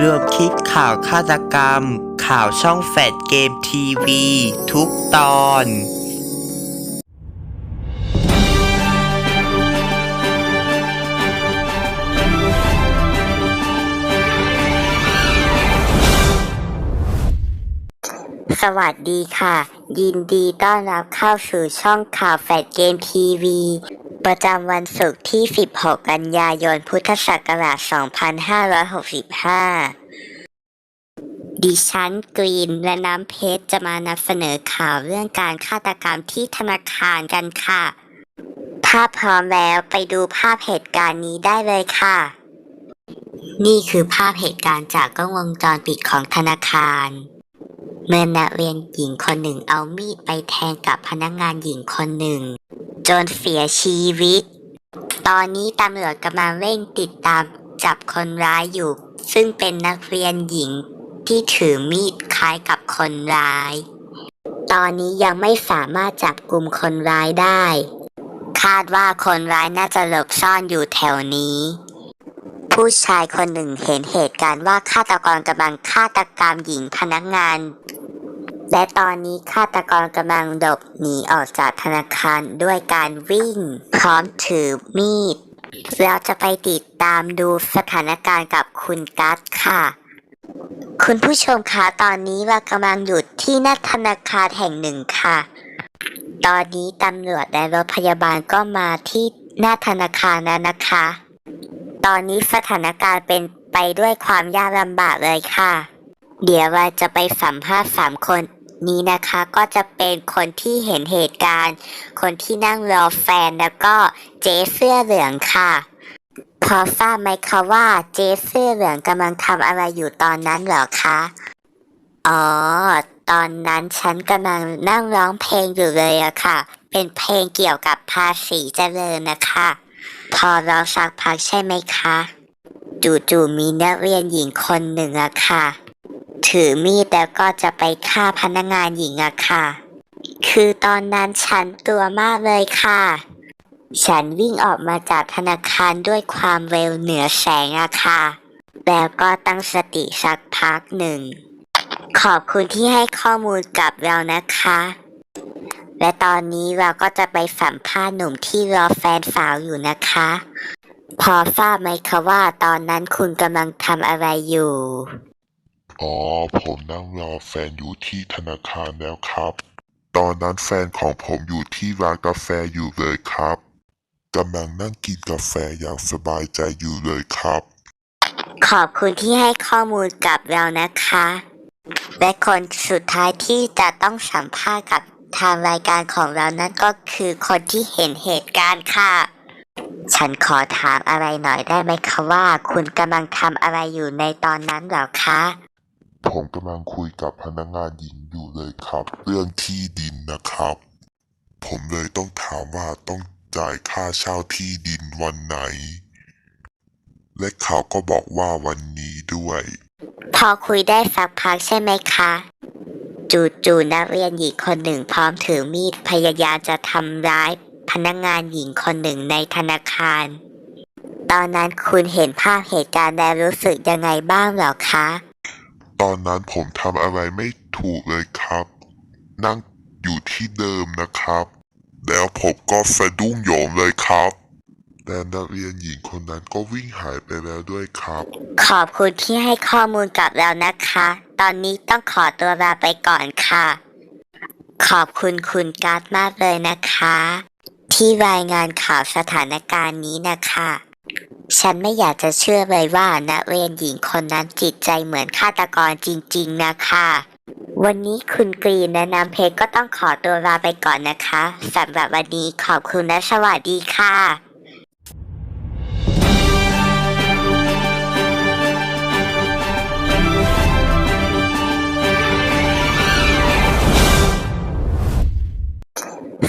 รวมคิดข่าวฆาตกรรม ข่าวช่องแฟดเกมทีวี ทุกตอน สวัสดีค่ะ ยินดีต้อนรับเข้าสู่ช่องข่าวแฟดเกมทีวี ประจำวันศุกร์ที่ 16 กันยายน พุทธศักราช 2565 ดิฉันกรีนและน้ำเพชรจะมานำเสนอข่าวเรื่องการฆาตกรรมที่ธนาคารกันค่ะ ถ้าพร้อมแล้วไปดูภาพเหตุการณ์นี้ได้เลยค่ะ นี่คือภาพเหตุการณ์จากกล้องวงจรปิดของธนาคารเมื่อนักเรียนหญิงคนหนึ่งเอามีดไปแทงกับพนักงานหญิงคนหนึ่ง จนเสียชีวิต ตอนนี้ตำรวจกำลังเร่งติดตามจับคนร้ายอยู่ ซึ่งเป็นนักเรียนหญิงที่ถือมีดคล้ายกับคนร้าย ตอนนี้ยังไม่สามารถจับกลุ่มคนร้ายได้ คาดว่าคนร้ายน่าจะหลบซ่อนอยู่แถวนี้ ผู้ชายคนหนึ่งเห็นเหตุการณ์ว่าฆาตกรกำลังฆาตกรรมหญิงพนักงาน และตอนนี้ฆาตกรกำลังหลบหนีออกจากธนาคารด้วยการวิ่ง พร้อมถือมีด เราจะไปติดตามดูสถานการณ์กับคุณกัสค่ะ คุณผู้ชมคะตอนนี้เรากำลังอยู่ที่หน้าธนาคารแห่งหนึ่งค่ะ ตอนนี้ตำรวจและรถพยาบาลก็มาที่หน้าธนาคารแล้วนะคะ ตอนนี้สถานการณ์เป็นไปด้วยความยากลำบากเลยค่ะ เดี๋ยวเราจะไปสัมภาษณ์สามคนนี้นะคะก็จะเป็นคนที่เห็นเหตุการณ์ คนที่นั่งรอแฟนแล้วก็เจ๊เสื้อเหลืองค่ะ พอทราบไหมคะว่าเจ๊เสื้อเหลืองกำลังทำอะไรอยู่ตอนนั้นเหรอคะ อ๋อ ตอนนั้นฉันกำลังนั่งร้องเพลงอยู่เลยอะค่ะ เป็นเพลงเกี่ยวกับภาษีเจริญนะคะ พอเราสักพักใช่ไหมคะ จู่ๆมีนักเรียนหญิงคนหนึ่งอะค่ะ ถือมีดแล้วก็จะไปฆ่าพนักงานหญิงอะค่ะ คือตอนนั้นฉันตัวมากเลยค่ะ ฉันวิ่งออกมาจากธนาคารด้วยความเร็วเหนือแสงอะค่ะ แล้วก็ตั้งสติสักพักหนึ่ง ขอบคุณที่ให้ข้อมูลกับเรานะคะ และตอนนี้เราก็จะไปสัมภาษณ์หนุ่มที่รอแฟนสาวอยู่นะคะ พอทราบไหมคะว่าตอนนั้นคุณกำลังทำอะไรอยู่ อ๋อ ผมนั่งรอแฟนอยู่ที่ธนาคารแล้วครับ ตอนนั้นแฟนของผมอยู่ที่ร้านกาแฟอยู่เลยครับกำลังนั่งกินกาแฟอย่างสบายใจอยู่เลยครับ ขอบคุณที่ให้ข้อมูลกับเรานะคะ และคนสุดท้ายที่จะต้องสัมภาษณ์กับทางรายการของเรานั้นก็คือคนที่เห็นเหตุการณ์ค่ะ ฉันขอถามอะไรหน่อยได้ไหมคะว่า คุณกำลังทำอะไรอยู่ในตอนนั้นเหรอคะ ผมกำลังคุยกับพนักงานหญิงอยู่เลยครับ เรื่องที่ดินนะครับ ผมเลยต้องถามว่าต้องจ่ายค่าเช่าที่ดินวันไหน และเขาก็บอกว่าวันนี้ด้วย พอคุยได้สักพักใช่ไหมคะ จู่ๆนักเรียนหญิงคนหนึ่งพร้อมถือมีดพยายามจะทำร้ายพนักงานหญิงคนหนึ่งในธนาคาร ตอนนั้นคุณเห็นภาพเหตุการณ์แล้วรู้สึกยังไงบ้างเหรอคะ ตอนนั้นผมทำอะไรไม่ถูกเลยครับ นั่งอยู่ที่เดิมนะครับ แล้วผมก็สะดุ้งโหยงเลยครับ แต่นักเรียนหญิงคนนั้นก็วิ่งหายไปแล้วด้วยครับ ขอบคุณที่ให้ข้อมูลกับเรานะคะ ตอนนี้ต้องขอตัวลาไปก่อนค่ะ ขอบคุณคุณการ์ดมากเลยนะคะ ที่รายงานข่าวสถานการณ์นี้นะคะ ฉันไม่อยากจะเชื่อเลยว่านักเรียนหญิงคนนั้นจิตใจเหมือนฆาตกรจริง ๆ นะคะ วันนี้คุณกรีนและน้ำเพชรก็ต้องขอตัวลาไปก่อนนะคะสำหรับวันนี้ขอบคุณและสวัสดีค่ะ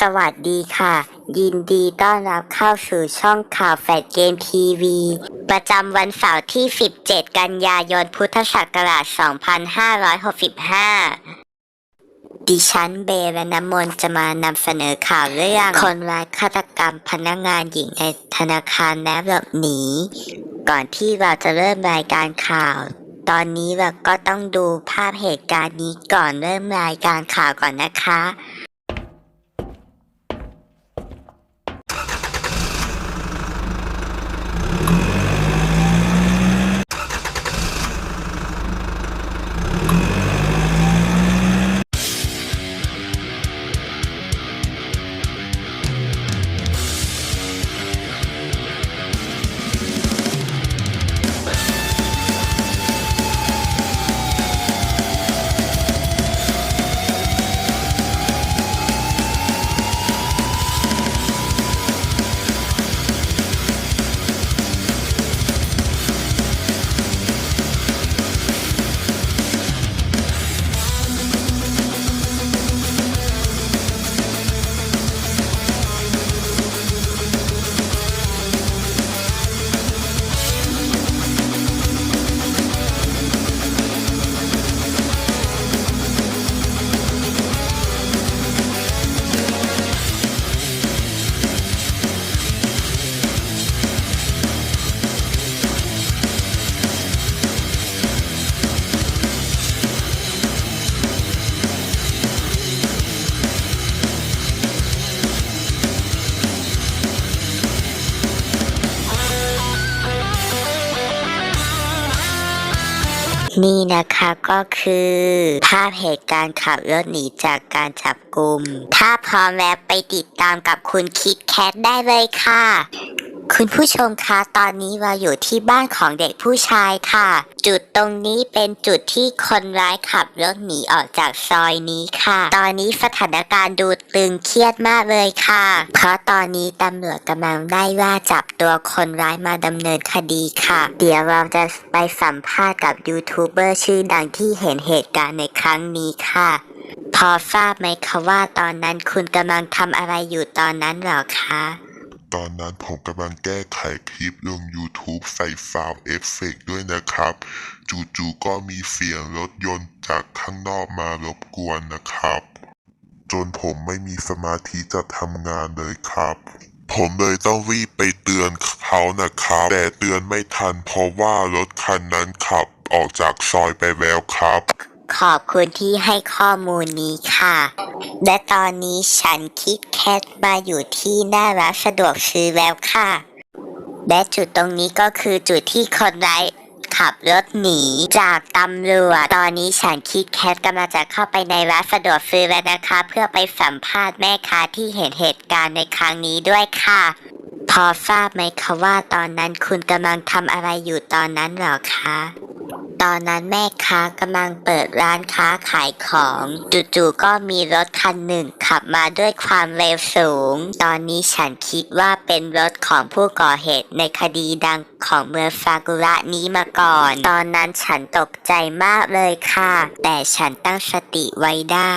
สวัสดีค่ะ ยินดีต้อนรับเข้าสู่ช่องข่าวแฟดเกมทีวี ประจำวันเสาร์ที่ 17 กันยายน พุทธศักราช 2565 ดิฉันเบย์และน้ำมนจะมานำเสนอข่าวเรื่องคนร้ายฆาตกรรมพนักงานหญิงในธนาคารและหลบหนี ก่อนที่เราจะเริ่มรายการข่าวตอนนี้เราก็ต้องดูภาพเหตุการณ์นี้ก่อนเริ่มรายการข่าวก่อนนะคะ นี่นะคะก็คือภาพเหตุการณ์ขับรถหนีจากการจับกลุ่ม ถ้าพร้อมแล้วไปติดตามกับคุณคิดแคทได้เลยค่ะ คุณผู้ชมคะตอนนี้เราอยู่ที่บ้านของเด็กผู้ชายค่ะ จุดตรงนี้เป็นจุดที่คนร้ายขับรถหนีออกจากซอยนี้ค่ะ ตอนนี้สถานการณ์ดูตึงเครียดมากเลยค่ะ เพราะตอนนี้ตำรวจกำลังได้ว่าจับตัวคนร้ายมาดำเนินคดีค่ะ เดี๋ยวเราจะไปสัมภาษณ์กับยูทูบเบอร์ชื่อดังที่เห็นเหตุการณ์ในครั้งนี้ค่ะ พอทราบไหมคะว่าตอนนั้นคุณกำลังทำอะไรอยู่ตอนนั้นหรอคะ ตอนนั้นผมกำลังแก้ไขคลิปลง YouTube ใส่ฟาวเอฟเฟกด้วยนะครับ จู่ๆก็มีเสียงรถยนต์จากข้างนอกมารบกวนนะครับ จนผมไม่มีสมาธิจะทำงานเลยครับ ผมเลยต้องรีบไปเตือนเขานะครับ แต่เตือนไม่ทันเพราะว่ารถคันนั้นขับออกจากซอยไปแล้วครับ ขอบคุณที่ให้ข้อมูลนี้ค่ะ และตอนนี้ฉันคิดแคทมาอยู่ที่หน้าร้านสะดวกซื้อแล้วค่ะ และจุดตรงนี้ก็คือจุดที่คนร้ายขับรถหนีจากตำรวจ ตอนนี้ฉันคิดแคทกำลังจะเข้าไปในร้านสะดวกซื้อแล้วนะคะ เพื่อไปสัมภาษณ์แม่ค้าที่เห็นเหตุการณ์ในครั้งนี้ด้วยค่ะ พอทราบไหมคะว่าตอนนั้นคุณกำลังทำอะไรอยู่ตอนนั้นเหรอคะ ตอนนั้นแม่ค้ากำลังเปิดร้านค้าขายของจู่ๆก็มีรถคันหนึ่งขับมาด้วยความเร็วสูง ตอนนี้ฉันคิดว่าเป็นรถของผู้ก่อเหตุในคดีดังของเมืองฟากุระนี้มาก่อน ตอนนั้นฉันตกใจมากเลยค่ะ แต่ฉันตั้งสติไว้ได้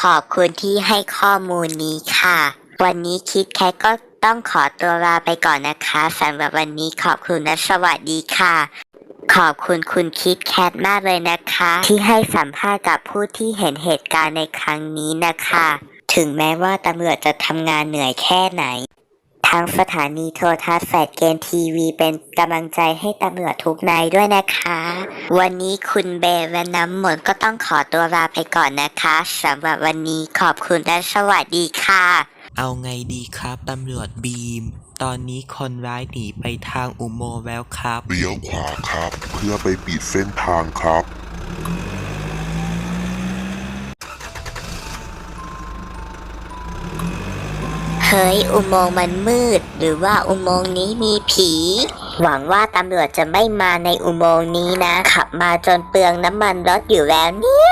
ขอบคุณที่ให้ข้อมูลนี้ค่ะ วันนี้คิดแค่ก็ต้องขอตัวลาไปก่อนนะคะสำหรับวันนี้ขอบคุณและสวัสดีค่ะ ขอบคุณคุณคิดแคทมากเลยนะคะ ที่ให้สัมภาษณ์กับผู้ที่เห็นเหตุการณ์ในครั้งนี้นะคะ ถึงแม้ว่าตำรวจจะทำงานเหนื่อยแค่ไหนทางสถานีโทรทัศน์แฟดเกมทีวีเป็นกำลังใจให้ตำรวจทุกนายด้วยนะคะ วันนี้คุณเบลและน้ำมนก็ต้องขอตัวลาไปก่อนนะคะสำหรับวันนี้ขอบคุณและสวัสดีค่ะ เอาไงดีครับตำรวจบีม ตอนนี้คนร้ายหนีไปทางอุโมงค์แล้วครับ เลี้ยวขวาครับ เพื่อไปปิดเส้นทางครับ เฮ้ย อุโมงค์มันมืด หรือว่าอุโมงค์นี้มีผี หวังว่าตำรวจจะไม่มาในอุโมงค์นี้นะ ขับมาจนเปลืองน้ำมันรถอยู่แล้วเนี่ย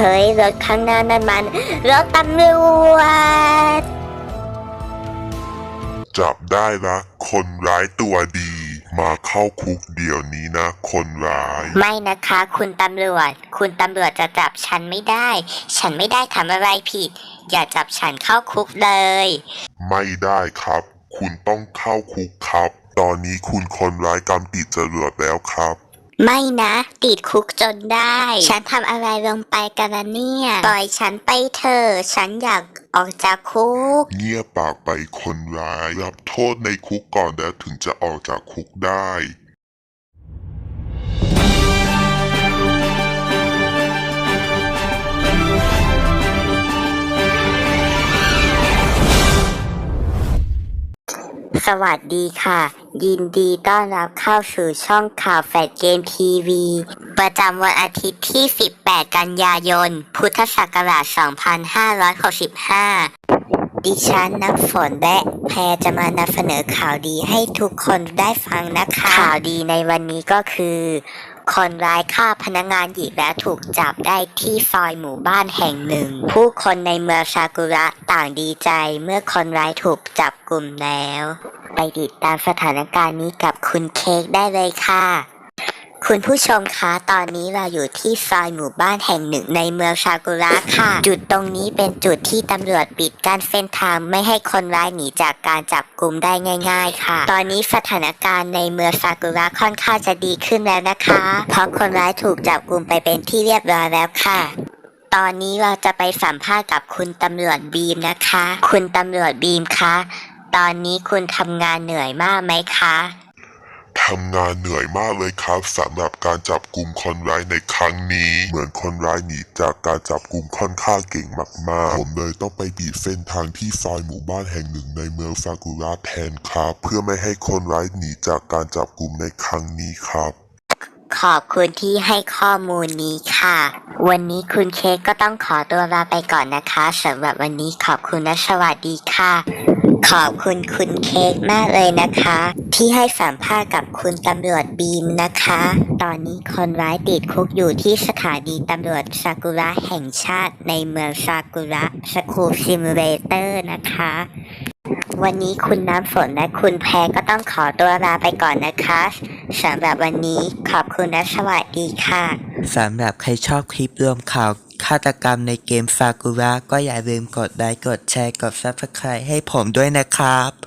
เฮ้ยรถข้างหน้านั่นมันรถตำรวจจจับได้ละคนร้ายตัวดี มาเข้าคุกเดี๋ยวนี้นะ คนร้าย ไม่นะคะ คุณตำรวจ คุณตำรวจจะจับฉันไม่ได้ ฉันไม่ได้ทำอะไรผิด อย่าจับฉันเข้าคุกเลย ไม่ได้ครับ คุณต้องเข้าคุกครับ ตอนนี้คุณคนร้ายกำติดจรวดแล้วครับ ไม่นะ ติดคุกจนได้ ฉันทำอะไรลงไปกันละเนี่ย ปล่อยฉันไปเถอะฉันอยากออกจากคุก เงียบปากไปคนร้าย รับโทษในคุกก่อนแล้วถึงจะออกจากคุกได้สวัสดีค่ะ ยินดีต้อนรับเข้าสู่ช่องข่าวแฟดเกมทีวี ประจำวันอาทิตย์ที่ 18 กันยายน พุทธศักราช 2565 ดิฉันน้ำฝนและแพรจะมานำเสนอข่าวดีให้ทุกคนได้ฟังนะคะ ข่าวดีในวันนี้ก็คือ คนร้ายฆ่าพนักงานหญิงและถูกจับได้ที่ซอยหมู่บ้านแห่งหนึ่ง ผู้คนในเมืองซากุระต่างดีใจเมื่อคนร้ายถูกจับกลุ่มแล้ว ไปติดตามสถานการณ์นี้กับคุณเค้กได้เลยค่ะ คุณผู้ชมคะตอนนี้เราอยู่ที่ซอยหมู่บ้านแห่งหนึ่งในเมืองซากุระค่ะ จุดตรงนี้เป็นจุดที่ตำรวจปิดกั้นเส้นทางไม่ให้คนร้ายหนีจากการจับกลุ่มได้ง่าย ๆ ค่ะ ตอนนี้สถานการณ์ในเมืองซากุระค่อนข้างจะดีขึ้นแล้วนะคะ เพราะคนร้ายถูกจับกลุ่มไปเป็นที่เรียบร้อยแล้วค่ะตอนนี้เราจะไปสัมภาษณ์กับคุณตำรวจบีมนะคะ คุณตำรวจบีมคะ ตอนนี้คุณทำงานเหนื่อยมากไหมคะ ทำงานเหนื่อยมากเลยครับสำหรับการจับกลุ่มคนร้ายในครั้งนี้ เหมือนคนร้ายหนีจากการจับกลุ่มค่อนข้างเก่งมากๆ ผมเลยต้องไปบีบเส้นทางที่ซอยหมู่บ้านแห่งหนึ่งในเมืองซากุระแทนครับ เพื่อไม่ให้คนร้ายหนีจากการจับกลุ่มในครั้งนี้ครับ ขอบคุณที่ให้ข้อมูลนี้ค่ะ วันนี้คุณเค้กก็ต้องขอตัวลาไปก่อนนะคะสำหรับวันนี้ขอบคุณและสวัสดีค่ะ ขอบคุณคุณเค้กมากเลยนะคะ ที่ให้สัมภาษณ์กับคุณตำรวจบีมนะคะ ตอนนี้คนร้ายติดคุกอยู่ที่สถานีตำรวจซากุระแห่งชาติในเมืองซากุระสคูลซิมูเลเตอร์นะคะวันนี้คุณน้ำฝนและคุณแพรก็ต้องขอตัวลาไปก่อนนะคะสำหรับวันนี้ขอบคุณและสวัสดีค่ะ สำหรับใครชอบคลิปรวมข่าว ฆาตกรรมในเกมซากุระก็อย่าลืมกดไลค์ กดแชร์ กด Subscribe ให้ผมด้วยนะครับ